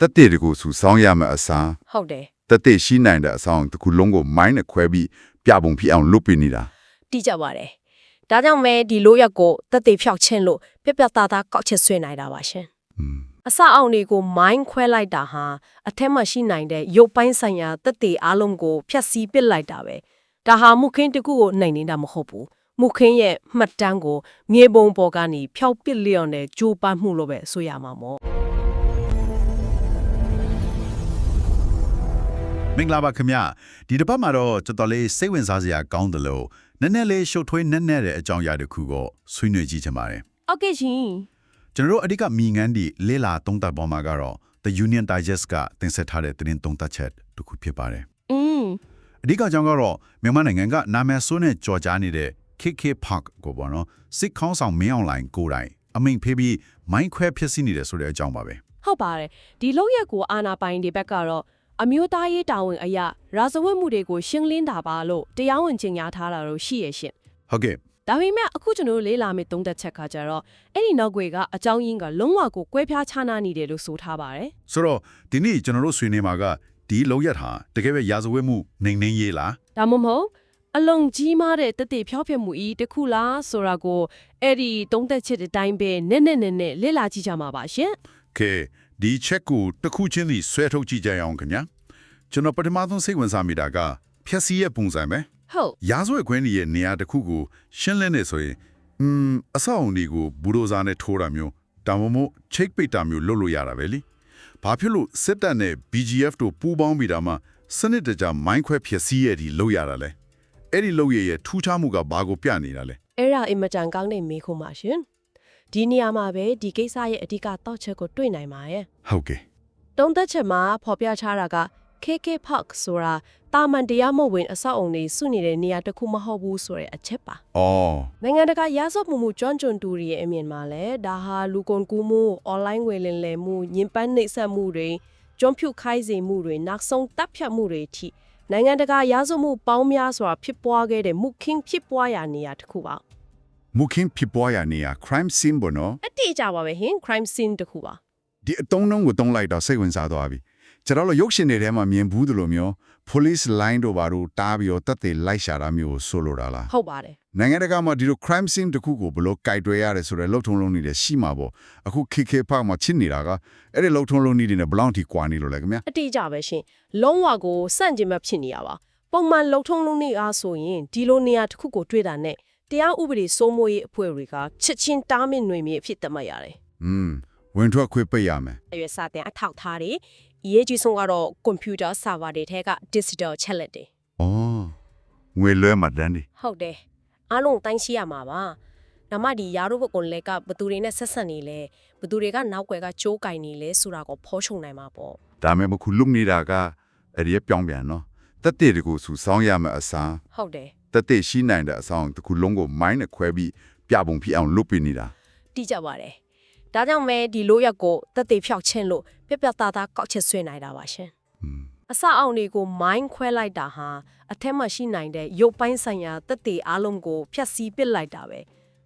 တက်တဲ့ကိုစုဆောင်းရမယ့်အစားဟုတ်တယ်တက်တဲ့ရှိနိုင်တဲ့အဆောင်တစ်ခုလုံးကိုမိုင်းနဲ့ခွဲပြီးပြပုံဖြစ်အောင်လုပ်ပြနေတာတိကျပါတယ်ဒါကြောင့်မဲဒီလိုရက်ကိုတက်သေးဖြောက်ချင်းလို့ပြက်ပြက်သားသားကောက်ချက်ဆွဲနိုင်တာပါရှင်อืมအစအောင်တွေကိုမိုင်းခွဲလိုက်တာဟာအထက်မှာရှိနိုင်တဲ့ရုပ်ပိုင်းဆိုင်ရာတက်သေးအားလုံးကိုဖျက်ဆီးပစ်လိုက်တာပဲဒါဟာမုခင်းတစ်ခုကိုနှိမ်နေတာမဟုတ်ဘူးမုခင်းရဲ့မှတ်တမ်းကိုမြေပုံပေါ်ကနေဖျောက်ပစ်လျော်တဲ့ကြိုးပမ်းမှုလို့ပဲဆိုရမှာမို့ မင်္ဂလာပါခင်ဗျဒီတစ်ပတ်မှာတော့တော်တော်လေးစိတ်ဝင်စားစရာကောင်းတယ်လို့နည်းနည်းလေးရှုပ်ထွေးနက်နက်တဲ့အကြောင်းအရာတစ်ခုကိုဆွေးနွေးကြည့်ချင်ပါတယ်ဟုတ်ကဲ့ရှင်ကျွန်တော်တို့အဓိကမိငန်းဒီလေးလာသုံးသပ်ပေါ်မှာကတော့ The Union Digest ကတင်ဆက်ထားတဲ့သတင်းသုံးသပ်ချက်တစ်ခုဖြစ်ပါတယ်อืมအဓိကအကြောင်းကတော့မြန်မာနိုင်ငံကနာမည်ဆိုးနဲ့ကြော်ကြားနေတဲ့ KK Park ကိုပေါ့နော်စစ်ခေါင်းဆောင်မင်းအောင်လှိုင်ကိုယ်တိုင်အမိန်ဖေးပြီးမိုင်းခွဲဖြစ်စီနေတယ်ဆိုတဲ့အကြောင်းပါပဲဟုတ်ပါတယ်ဒီလောက်ရက်ကိုအာနာပိုင်ဒီဘက်ကတော့ အမျိုးသားရေးတာဝန်အရာရာဇဝတ်မှုတွေကိုရှင်းလင်းတာပါလို့တရားဝင်ကြေညာထားတာလို့ရှိရရှင်ဟုတ်ကဲ့ဒါပေမဲ့အခုကျွန်တော်တို့လေးလာမယ့်သုံးသက်ချက်ကကြတော့အဲ့ဒီနောက်ွယ်ကအကြောင်းရင်းကလုံးဝကိုကွဲပြားခြားနားနေတယ်လို့ဆိုထားပါတယ်ဆိုတော့ဒီနေ့ကျွန်တော်တို့ဆွေးနွေးမှာကဒီလောက်ရထားတကယ်ပဲရာဇဝတ်မှုနှိမ်နှင်းရေးလားဒါမှမဟုတ်အလုံးကြီးမားတဲ့တတိဖြောက်ဖြစ်မှုဤတစ်ခုလားဆိုတာကိုအဲ့ဒီသုံးသက်ချက်အတိုင်းပဲနက်နက်နဲ့နဲ့လေ့လာကြည့်ကြမှာပါရှင် ကဲဒီချက်ကိုတစ်ခုချင်းစီဆွဲထုတ်ကြည့်ကြရအောင်ခင်ဗျာကျွန်တော်ပထမဆုံးစိတ်ဝင်စားမိတာကဖြက်စီးရဲ့ပုံစံပဲဟုတ်ရာဇဝတ်ခွင်းကြီးရဲ့နေရာတစ်ခုကိုရှင်းလင်းနေဆိုရင်อืมအဆောက်အုံတွေကိုဘူဒိုဇာနဲ့ထိုးတာမျိုးဒါမှမဟုတ်ချိတ်ပိတ်တာမျိုးလုပ်လို့ရတာပဲလीဘာဖြစ်လို့စစ်တပ်နဲ့ BGF တို့ပူးပေါင်းပြီးတာမှစနစ်တကျမိုင်းခွဲဖြက်စီးရဲ့ဒီလုပ်ရတာလဲအဲ့ဒီလုပ်ရရဲ့ထူးခြားမှုကဘာကိုပြနေတာလဲအဲ့ဒါအင်မတန်ကောင်းတဲ့မေးခွန်းပါရှင် ဒီနေရာမှာပဲဒီကိစ္စရဲ့အဓိကတော့ချက်ကိုတွေ့နိုင်ပါရဲ့ဟုတ်ကဲ့တုံးသက်ချက်မှာဖော်ပြထားတာက KK Park ဆိုတာတာမန်တရားမဝင် အဆောက်အုံတွေစုနေတဲ့နေရာတစ်ခုမဟုတ်ဘူးဆိုတဲ့အချက်ပါအော်နိုင်ငံတကာရာဇဝတ်မှုမှုကျွမ်းကျင်သူတွေရဲ့အမြင်မှာလည်းဒါဟာလူကုန်ကူးမှု online ငွေလင်လည်မှုညင်ပန်းနှိပ်စက်မှုတွေကျွမ်းဖြူခိုင်းစေမှုတွေနောက်ဆုံးတပ်ဖြတ်မှုတွေအထိနိုင်ငံတကာရာဇဝတ်မှုပေါင်းများစွာဖြစ်ပွားခဲ့တဲ့မှုခင်းဖြစ်ပွားရာနေရာတစ်ခုပါ မုခင်ဖြစ်ပွားရနေရ crime scene ဘောနော်အတိအကျပါပဲဟင် crime scene တစ်ခုပါဒီအတုံးလုံးကိုတုံးလိုက်တော့စိတ်ဝင်စားသွားပြီကျွန်တော်တို့ရုပ်ရှင်တွေထဲမှာမြင်ဘူးသလိုမျိုး police line တို့ဘာတို့တားပြီးတော့တက်တဲ့လိုက်ရှာတာမျိုးကိုဆိုလိုတာလားဟုတ်ပါတယ်နိုင်ငံတကာမှာဒီလို crime scene တစ်ခုကိုဘယ်လိုကြိုက်တွယ်ရတယ်ဆိုတော့လှုပ်ထုံလုံးနေတယ်ရှိမှာပေါ့အခု KK Park မှာချစ်နေတာကအဲ့ဒီလှုပ်ထုံလုံးနေတယ်နဲ့ဘယ်လောက်ထိကွာနေလို့လဲခင်ဗျာအတိအကျပဲရှင်လုံးဝကိုစန့်ကျင်မဲ့ဖြစ်နေရပါပုံမှန်လုံထုံလုံးနေအားဆိုရင်ဒီလိုနေရာတစ်ခုကိုတွေ့တာနဲ့ တရားဥပဒေစိုးမိုးရေးအဖွဲ့တွေကချက်ချင်းတားမြစ်ຫນွေမြေအဖြစ်သတ်မှတ်ရတယ် อืมဝင်ထွက်ခွေပိတ်ရမယ် အရွယ်စတင်အထောက်ထားတွေအရေးကြီးဆုံးကတော့ကွန်ပျူတာဆာဗာတွေထဲက digital chat တွေ ဩငွေလွှဲမှတန်းဒီ ဟုတ်တယ်အားလုံးတိုင်းရှိရမှာပါနမဒီယာတို့ဘကွန်လက်ကဘသူတွေနဲ့ဆက်ဆက်နေလဲဘသူတွေကနောက်ွယ်ကကြိုးကင်နေလဲဆိုတာကိုဖော်ချုံနိုင်မှာပေါ့ ဒါမဲ့မခုလုံနေတာကအဲ့ဒီပြောင်းပြန်နော်တက်တဲ့ကိုစုဆောင်းရမယ့်အစား ဟုတ်တယ် တက်တဲ့ရှိနိုင်တဲ့အဆောင်တစ်ခုလုံးကိုမိုင်းနဲ့ခွဲပြီးပြပုံဖြစ်အောင်လုပ်ပြနေတာတိကျပါတယ်ဒါကြောင့်မဲဒီလိုရက်ကိုတက်သေးဖြောက်ချင်းလို့ပြက်ပြက်သားသားကောက်ချက်ဆွဲနိုင်တာပါရှင်อืมအစအောင်တွေကိုမိုင်းခွဲလိုက်တာဟာအထက်မှာရှိနိုင်တဲ့ရုပ်ပိုင်းဆိုင်ရာတက်သေးအားလုံးကိုဖျက်ဆီးပစ်လိုက်တာပဲ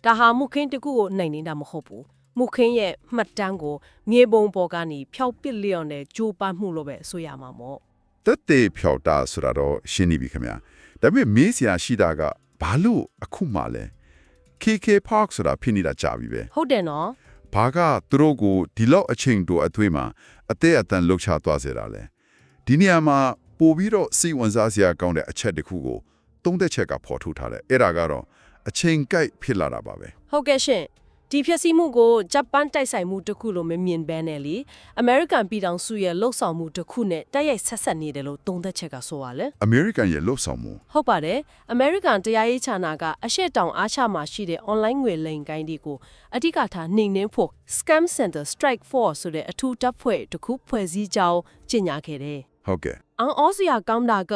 ဒါဟာမှုခင်းတစ်ခုကိုနှိမ်နေတာမဟုတ်ဘူးမှုခင်းရဲ့မှတ်တမ်းကိုမြေပုံပေါ်ကနေဖျောက်ပစ်လျော်တဲ့ကြိုးပမ်းမှုလို့ပဲဆိုရမှာမို့တက်တဲ့ဖြောက်တာဆိုတာတော့ရှင်းနေပြီခင်ဗျာ ဒါပေမဲ့မေးစရာရှိတာကဘာလို့အခုမှလဲ KK Park ဆိုတာဖြစ်နေတာကြာပြီပဲဟုတ်တယ်နော်ဘာကသူတို့ကိုဒီလောက်အချိန်တိုအသွေးမှာအသေးအတန်လှုပ်ချသွားစေတာလဲဒီနေရာမှာပို့ပြီးတော့စိတ်ဝင်စားစရာကောင်းတဲ့အချက်တစ်ခုကိုသုံးသက်ချက်ကဖော်ထုတ်ထားတယ်အဲ့ဒါကတော့အချိန်ကိုက်ဖြစ်လာတာပါပဲဟုတ်ကဲ့ရှင် ဒီဖြစ်စီမှုကိုဂျပန်တိုက်ဆိုင်မှုတစ်ခုလို့မမြင်ဘဲနဲ့လေအမေရိကန်ပြည်ထောင်စုရဲ့လှုပ်ဆောင်မှုတစ်ခုနဲ့တိုက်ရိုက်ဆက်ဆက်နေတယ်လို့သုံးသက်ချက်ကဆိုပါလေအမေရိကန်ရဲ့လှုပ်ဆောင်မှုဟုတ်ပါတယ်အမေရိကန်တရားရေးဌာနကအရှေ့တောင်အာရှမှာရှိတဲ့ online ငွေလိမ်ကိုင်းတွေကိုအဓိကထားနှိမ်နင်းဖို့ Scam Center Strike Force ဆိုတဲ့အထူးတပ်ဖွဲ့တစ်ခုဖွဲ့စည်းကြောင်းကြေညာခဲ့တယ်ဟုတ်ကဲ့။အန်အောစရာကောင်းတာက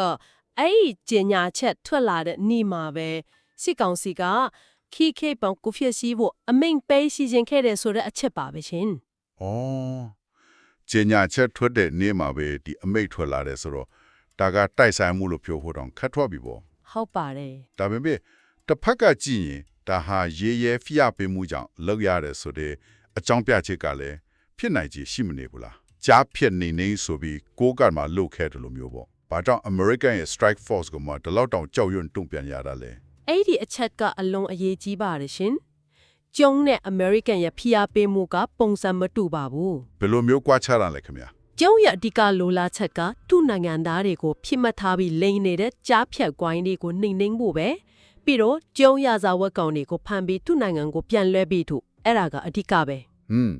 အဲ့ဒီကြေညာချက်ထွက်လာတဲ့နေ့မှာပဲစစ်ကောင်စီက ခီခေပောင်ကိုဖြစ်စီဖို့အမိန်ပေးစီစဉ်ခဲ့တဲ့ဆိုတဲ့အချက်ပါပဲရှင်ဩကျင်ညာချက်ထွက်တဲ့နေ့မှာပဲဒီအမိတ်ထွက်လာတယ်ဆိုတော့ဒါကတိုက်ဆိုင်မှုလို့ပြောဖို့တော့ခက်ထွက်ပြီပေါ့။ဟုတ်ပါတယ်ဒါပေမဲ့တစ်ဖက်ကကြည့်ရင်ဒါဟာရေရဲဖျပေးမှုကြောင့်လောက်ရတယ်ဆိုတဲ့အကြောင်းပြချက်ကလည်းဖြစ်နိုင်ခြေရှိမနေဘူးလားကြားဖြတ်နေနေဆိုပြီးကိုးကတ်မှာလုတ်ခဲ့တယ်လို့မျိုးပေါ့။ဘာကြောင့် American ရဲ့ strike force ကမှဒီလောက်တောင်ကြောက်ရွံ့တုံ့ပြန်ရတာလဲ အဲ့ဒီအချက်ကအလွန်အရေးကြီးပါတယ်ရှင်ကျုံနဲ့ American ရဲ့ဖိအားပေးမှုကပုံစံမတူပါဘူး။ဘယ်လိုမျိုးကွာခြားတာလဲခင်ဗျာကျုံရဲ့အဓိကလိုလားချက်ကသူ့နိုင်ငံသားတွေကိုဖိမှတ်ထားပြီးလိန်နေတဲ့ကြားဖြတ်ကွိုင်းတွေကိုနှိမ်နှင်းဖို့ပဲပြီးတော့ကျုံရစာဝတ်ကောင်တွေကိုဖမ်းပြီးသူ့နိုင်ငံကိုပြန်လွှဲပြီးသူအဲ့ဒါကအဓိကပဲ။ဟွန်း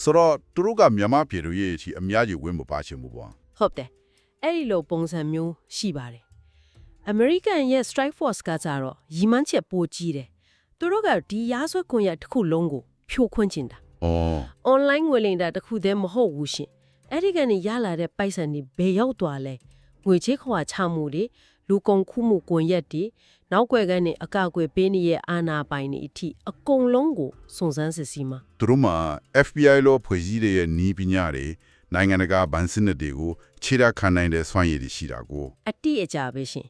ဆိုတော့သူတို့ကမြန်မာပြည်သူရဲ့အထိအများကြီးဝင်မပါချင်ဘူးပေါ့ဟုတ်တယ်အဲ့ဒီလိုပုံစံမျိုးရှိပါတယ် American ရဲ့ strike force ကကြတော့ရီမန်းချက်ပိုကြီးတယ်သူတို့ကဒီရာဇဝတ်ကွန်ရက်တစ်ခုလုံးကိုဖြိုခွင်းချင်တာ။အော် online ငွေလိမ်တာတစ်ခုတည်းမဟုတ်ဘူးရှင်အဲ့ဒီကနေရလာတဲ့ပိုက်ဆံတွေဘယ်ရောက်သွားလဲငွေချေးခွာချမှုတွေလူကုန်ခုမှုကွန်ရက်တွေနောက်ွယ်ကနေအကကွယ်ပေးနေရဲ့အာဏာပိုင်တွေအထိအကုန်လုံးကိုစုံစမ်းစစ်ဆေးမှာသူတို့မှာ FBI လို့ဖွဲ့စည်းတဲ့ရဲ့နီးပညာတွေနိုင်ငံတကာဗန်စနစ်တွေကိုခြေရခံနိုင်တဲ့စွမ်းရည်တွေရှိတာကိုအတိအကျပဲရှင်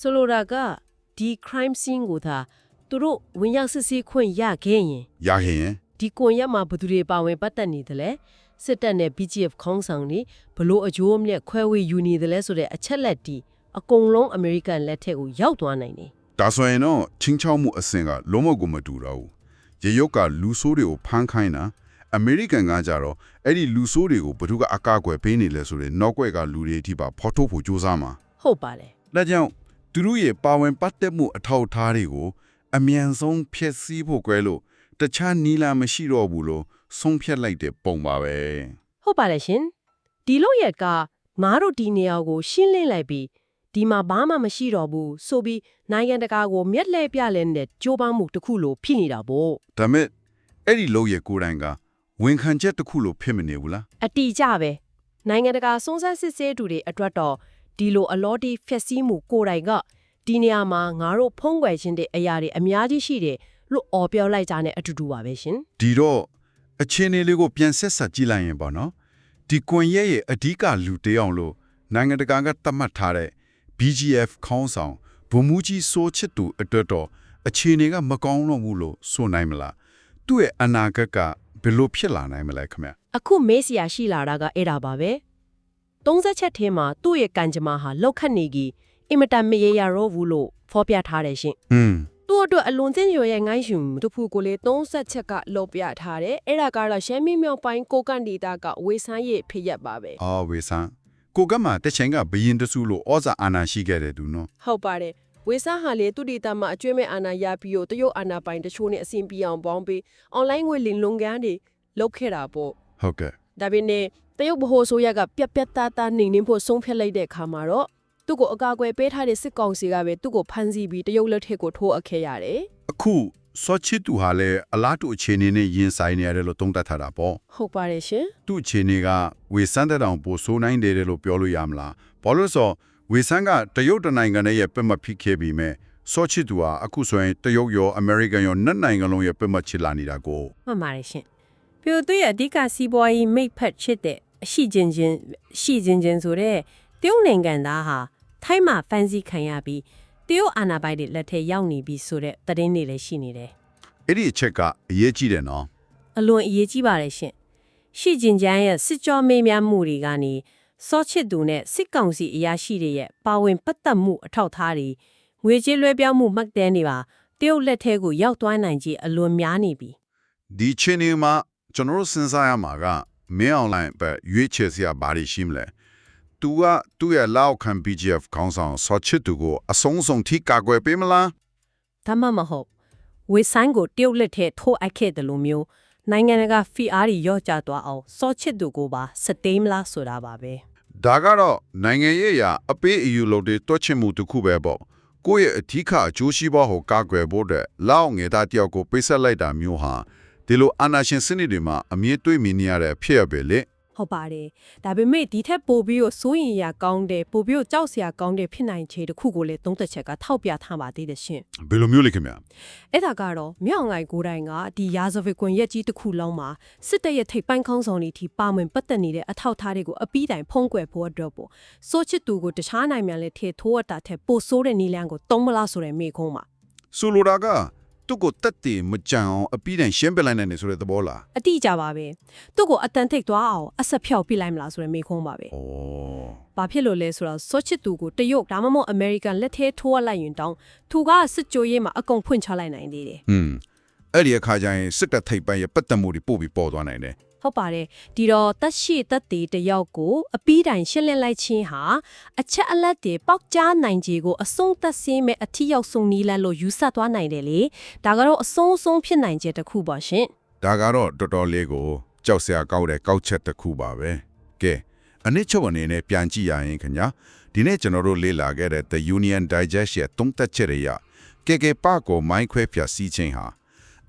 ဆိုလိုတာကဒီ crime scene ကိုသာသူတို့ဝင်ရောက်စစ်ဆေးခွင့်ရခဲ့ရင်ရခဲ့ရင်ဒီကွန်ရက်မှာဘယ်သူတွေပါဝင်ပတ်သက်နေတယ်လဲစစ်တပ်နဲ့ BGF ခေါင်းဆောင်တွေဘလို့အကျိုးအမြတ်ခွဲဝေယူနေတယ်လဲဆိုတဲ့အချက်လက်တီအကုန်လုံး American လက်ထက်ကိုရောက်သွားနိုင်တယ်ဒါဆိုရင်တော့ချင်းချောက်မှုအဆင့်ကလုံးဝကိုမတူတော့ဘူးရေရုပ်ကလူဆိုးတွေကိုဖမ်းခိုင်းတာအမေရိကန်ကကြတော့အဲ့ဒီလူဆိုးတွေကိုဘယ်သူကအကာအကွယ်ပေးနေလဲဆိုတဲ့နောက်ွက်ကလူတွေအထိပါဖော်ထုတ်ဖို့ကြိုးစားမှာဟုတ်ပါတယ်ဒါကြောင့် သူတို့ရဲ့ပါဝင်ပတ်သက်မှုအထောက်အထားတွေကို အမြန်ဆုံးဖျက်ဆီးဖို့ကွဲလို့တခြားနီလာမရှိတော့ဘူးလို့ဆုံးဖြတ်လိုက်တဲ့ပုံပါပဲဟုတ်ပါတယ်ရှင်ဒီလို့ရက်ကငါတို့ဒီနေရာကို ရှင်းလင်းလိုက်ပြီးဒီမှာဘာမှမရှိတော့ဘူးဆိုပြီးနိုင်ငံတကာကိုမျက်လှည့်ပြလဲတဲ့ကြိုးပမ်းမှုတစ်ခုလိုဖြစ်နေတာပေါ့ဒါမဲ့အဲ့ဒီလို့ရဲ့ကိုယ်တိုင်ကဝန်ခံချက်တစ်ခုလို့ဖြစ်မနေဘူးလားအတီကြပဲနိုင်ငံတကာစုံစမ်းစစ်ဆေးသူတွေအတွက်တော့ ဒီလိုအလော်တီဖျက်ဆီးမှုကိုယ်တိုင်ကဒီနေရာမှာငါတို့ဖုံးကွယ်ခြင်းတဲ့အရာတွေအများကြီးရှိတယ်လို့អော်ပြောလိုက်ကြတဲ့အတူတူပါပဲရှင်ဒီတော့အခြေအနေလေးကိုပြန်ဆက်ဆက်ကြည့်လိုက်ရင်ပေါ့နော်ဒီကွန်ရက်ရဲ့အဓိကလူတယောက်လို့နိုင်ငံတကာကသတ်မှတ်ထားတဲ့ BGF ခေါင်းဆောင်ဗိုလ်မှူးကြီးစိုးချစ်သူအတွက်တော့အခြေအနေကမကောင်းတော့ဘူးလို့ဆိုနိုင်မလားသူ့ရဲ့အနာဂတ်ကဘယ်လိုဖြစ်လာနိုင်မလဲခင်ဗျအခုမေးစရာရှိလာတာကအဲ့ဒါပါပဲ 30ချက်ထဲမှာသူ့ရဲ့ကံကြမ္မာဟာလောက်ခတ်နေကြီးအင်မတန်မရေရာတော့ဘူးလို့ဖော်ပြထားတယ်ရှင်อืมသူ့အတွက်အလွန်ကျင့်ရရဲ့ငိုင်းရှင်တဖူကိုလေ30ချက်ကလောက်ပြထားတယ်အဲ့ဒါကတော့ရှမ်းမြေမြောက်ပိုင်းကိုကန်ဒေတာကဝေဆန်းရဲ့ဖြစ်ရက်ပါပဲအော်ဝေဆန်းကိုကမှတချင်ကဘရင်တဆူလို့ဩဇာအာဏာရှိခဲ့တဲ့သူနော်ဟုတ်ပါတယ်ဝေဆန်းဟာလေသူဒေတာမှာအကျွေးမဲ့အာဏာရပြီးတော့တရုတ်အာဏာပိုင်တချို့နဲ့အဆင်ပြေအောင်ပေါင်းပြီးအွန်လိုင်းငွေလင်လုံကန်းတွေလုပ်ခဲ့တာပေါ့ဟုတ်ကဲ့ ဒါပေမဲ့တရုတ်ဗဟိုဆိုရကပြက်ပြက်သားသားနှိမ်နှင်းဖို့ဆုံးဖြတ်လိုက်တဲ့အခါမှာတော့သူ့ကိုအကာအကွယ်ပေးထားတဲ့စစ်ကောင်စီကပဲသူ့ကိုဖမ်းဆီးပြီးတရုတ်လက်ထက်ကိုထိုးအပ်ခဲ့ရတယ်အခုစောချစ်သူဟာလည်းအလားတူအခြေအနေနဲ့ရင်ဆိုင်နေရတယ်လို့သုံးသပ်ထားတာပေါ့ဟုတ်ပါတယ်ရှင်သူ့အခြေအနေကဝေဆန်းတဲ့တောင်ပိုဆိုးနိုင်တယ်လို့ပြောလို့ရမလားဘာလို့လဲဆိုတော့ဝေဆန်းကတရုတ်တနိုင်ငံနဲ့ရဲ့ပြတ်မဖြစ်ခဲ့ပြီးမဲ့စောချစ်သူဟာအခုဆိုရင်တရုတ်ရောအမေရိကန်ရောနှစ်နိုင်ငံလုံးရဲ့ပြတ်မချစ်လာနေတာကိုမှန်ပါတယ်ရှင် ပြိုသူ့ရဲ့အဓိကစီးပွားရေးမိတ်ဖက်ချစ်တဲ့အရှိချင်းချင်းရှိချင်းချင်းဆိုတဲ့တရုတ်နိုင်ငံသားဟာထိုင်းမှာဖန်ဆီးခံရပြီးတရုတ်အာဏာပိုင်တွေလက်ထက်ရောက်နေပြီဆိုတဲ့သတင်းတွေလည်းရှိနေတယ်အဲ့ဒီအချက်ကအရေးကြီးတယ်နော်အလွန်အရေးကြီးပါတယ်ရှင်ရှိချင်းချမ်းရဲ့စစ်ကြောမေးမြန်းမှုတွေကနေစောချစ်သူနဲ့စစ်ကောင်စီအရာရှိတွေရဲ့ပါဝင်ပတ်သက်မှုအထောက်အထားတွေငွေကြေးလွှဲပြောင်းမှုမှတ်တမ်းတွေပါတရုတ်လက်ထဲကိုရောက်သွားနိုင်ကြီးအလွန်များနေပြီဒီချင်းနေမှာ ကျွန်တော်တို့စဉ်းစားရမှာကမင်းအွန်လိုင်းပဲရွေးချယ်စရာဘာတွေရှိမလဲသူကသူ့ရဲ့လောက်ခံ BGF ခေါင်းဆောင်စောချစ်သူကိုအဆုံးစုံထိကာကွယ်ပေးမလားဒါမှမဟုတ်ဝေဆိုင်ကိုတရုတ်လက်ထဲထိုးအပ်ခဲ့တယ်လို့မျိုးနိုင်ငံတကာဖီအားကြီးရော့ကျသွားအောင်စောချစ်သူကိုပါစတေးမလားဆိုတာပါပဲဒါကတော့နိုင်ငံရေးအရာအပေးအယူလုပ်တဲ့တွက်ချင်မှုတစ်ခုပဲပေါ့ကိုယ့်ရဲ့အထီးကအကျိုးရှိပွားကိုကာကွယ်ဖို့တဲ့လောက်ငယ်သားတယောက်ကိုပိတ်ဆက်လိုက်တာမျိုးဟာ ဒီလိုအာနာရှင်စနစ်တွေမှာအမြင့်တွေ့မြင်နေရတဲ့ဖြစ်ရပဲလေဟုတ်ပါတယ်ဒါပေမဲ့ဒီထက်ပိုပြီးတော့စိုးရင်ရကောင်းတယ်ပိုပြီးတော့ကြောက်စရာကောင်းတယ်ဖြစ်နိုင်ခြေတစ်ခုကိုလည်းသုံးသက်ချက်ကထောက်ပြထားပါသေးတယ်ရှင်ဘယ်လိုမျိုးလဲခင်ဗျာအဲ့ဒါကတော့မြောင်ငိုင်ကိုယ်တိုင်ကဒီရာဇဝတ်ကွန်ရက်ကြီးတစ်ခုလုံးမှာစစ်တပ်ရဲ့ထိပ်ပိုင်းခေါင်းဆောင်တွေထိပါဝင်ပတ်သက်နေတဲ့အထောက်အထားတွေကိုအပီးတိုင်ဖုံးကွယ်ဖို့အတွက်ပေါ့စိုးချစ်သူကိုတခြားနိုင်မြန်လဲထေထိုးအပ်တာထက်ပိုဆိုးတဲ့နီလန်းကိုတုံးမလားဆိုတဲ့မိခုံးပါဆိုလိုတာက သူသူ့ကိုတက်တည်မကြံအောင်အပြီးတိုင်ရှင်းပြလိုက်နိုင်တယ်ဆိုတဲ့သဘောလားအတိအကျပါပဲသူ့ကိုအတန်ထိတ်သွားအောင်အဆက်ဖြောက်ပြလိုက်မလားဆိုတဲ့မေးခွန်းပါပဲဩဘာဖြစ်လို့လဲဆိုတော့စောချစ်သူကိုတရုတ်ဒါမှမဟုတ်အမေရိကန်လက်ထဲထိုးရလိုက်ရင်တောင်းသူကစစ်ကြိုရေးမှာအကုန်ဖွင့်ချလိုက်နိုင်သေးတယ်ဟွန်းအဲ့ဒီအခါကျရင်စစ်တပ်ထိပ်ပိုင်းရဲ့ပတ်သက်မှုတွေပို့ပြီးပေါ်သွားနိုင်တယ် ဟုတ်ပါတယ်ဒီတော့တက်ရှိတက်သေးတယောက်ကိုအပီးတိုင်ရှင်းလင်းလိုက်ခြင်းဟာအချက်အလက်တွေပေါက်ကြားနိုင်ခြေကိုအဆုံးသက်စင်းမဲ့အထီရောက်ဆုံးနီးလန်းလို့ယူဆသွားနိုင်တယ်လေဒါကတော့အဆုံးအဆုံးဖြစ်နိုင်ခြေတစ်ခုပါရှင်ဒါကတော့တော်တော်လေးကိုကြောက်စရာကောက်တဲ့ကောက်ချက်တစ်ခုပါပဲကဲအနည်းချုပ်အနေနဲ့ပြန်ကြည့်ရရင်ခင်ဗျာဒီနေ့ကျွန်တော်တို့လေ့လာခဲ့တဲ့ The Union Digest ရဲ့သုံးသက်ချက်တွေရကဲကဲပါကိုမိုင်းခွဲပြစီချင်းဟာ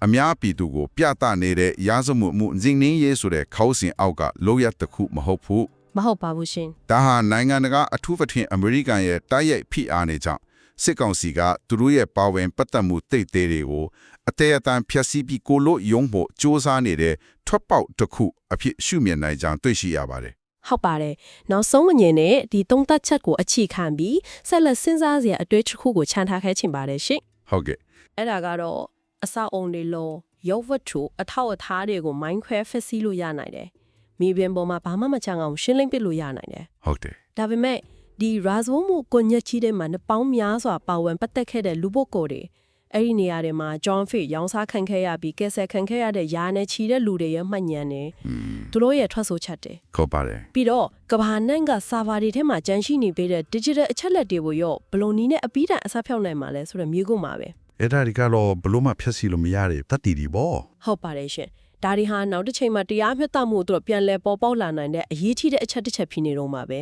အများပြည်သူကိုပြသနေတဲ့ရာဇမှုမှုဇင်းနင်းရေးဆိုတဲ့ခေါင်းစဉ်အောက်ကလိုရတစ်ခုမဟုတ်ဘူးမဟုတ်ပါဘူးရှင်ဒါဟာနိုင်ငံတကာအထူးသဖြင့်အမေရိကန်ရဲ့တိုက်ရိုက်ဖိအားနေကြောင့်စစ်ကောင်စီကသူတို့ရဲ့ပါဝင်ပတ်သက်မှုတိတ်သေးတွေကိုအသေးအတန်ဖျက်ဆီးပြီးကိုလို့ယုံဖို့စ조사နေတဲ့ထွက်ပေါက်တစ်ခုအဖြစ်ရှုမြင်နိုင်ကြောင်းတွေ့ရှိရပါတယ်ဟုတ်ပါတယ်နောက်ဆုံးမငင်နဲ့ဒီသုံးသက်ချက်ကိုအခြေခံပြီးဆက်လက်စဉ်းစားစရာအတွေ့တစ်ခုကိုခြံထားခဲ့ချင်ပါတယ်ရှင်။ဟုတ်ကဲ့အဲ့ဒါကတော့ အဆောက်အုံတွေလောရုပ်ဝတ္ထုအထောက်အထားတွေကိုမိုင်းခွဲဖက်ဆီးလို့ရနိုင်တယ်။မြေပြင်ပေါ်မှာဘာမှမချမ်းအောင်ရှင်းလင်းပစ်လို့ရနိုင်တယ်ဟုတ်တယ်။ဒါပေမဲ့ဒီရာဇဝမှုကိုညက်ချီတဲ့မှာနှစ်ပေါင်းများစွာပါဝင်ပတ်သက်ခဲ့တဲ့လူပုဂ္ဂိုလ်တွေအဲ့ဒီနေရာတွေမှာ John Fick ရောင်းစားခံခဲ့ရပြီးကဲဆယ်ခံခဲ့ရတဲ့ယာနဲ့ချီတဲ့လူတွေရဲ့မှတ်ဉာဏ်တွေသူတို့ရဲ့ထွက်ဆိုချက်တွေခေါ်ပါတယ်ပြီးတော့ကဘာနန့်ကစာဗာတွေထဲမှာကြန့်ရှိနေပေးတဲ့ digital အချက်လက်တွေကိုရောဘယ်လိုနည်းနဲ့အပီးတိုင်အစားဖြောက်နိုင်မှာလဲဆိုတော့မျိုးကုမှာပဲ။ အဲ့ဒါဒီကတော့ဘလို့မှဖျက်ဆီးလို့မရတဲ့တတ်တည်ဒီပေါ့ဟုတ်ပါတယ်ရှင်ဒါဒီဟာနောက်တစ်ချိန်မှာတရားမျှတမှုတို့ပြန်လဲပေါ်ပေါက်လာနိုင်တဲ့အရေးကြီးတဲ့အချက်တစ်ချက်ဖြစ်နေတော့မှာပဲ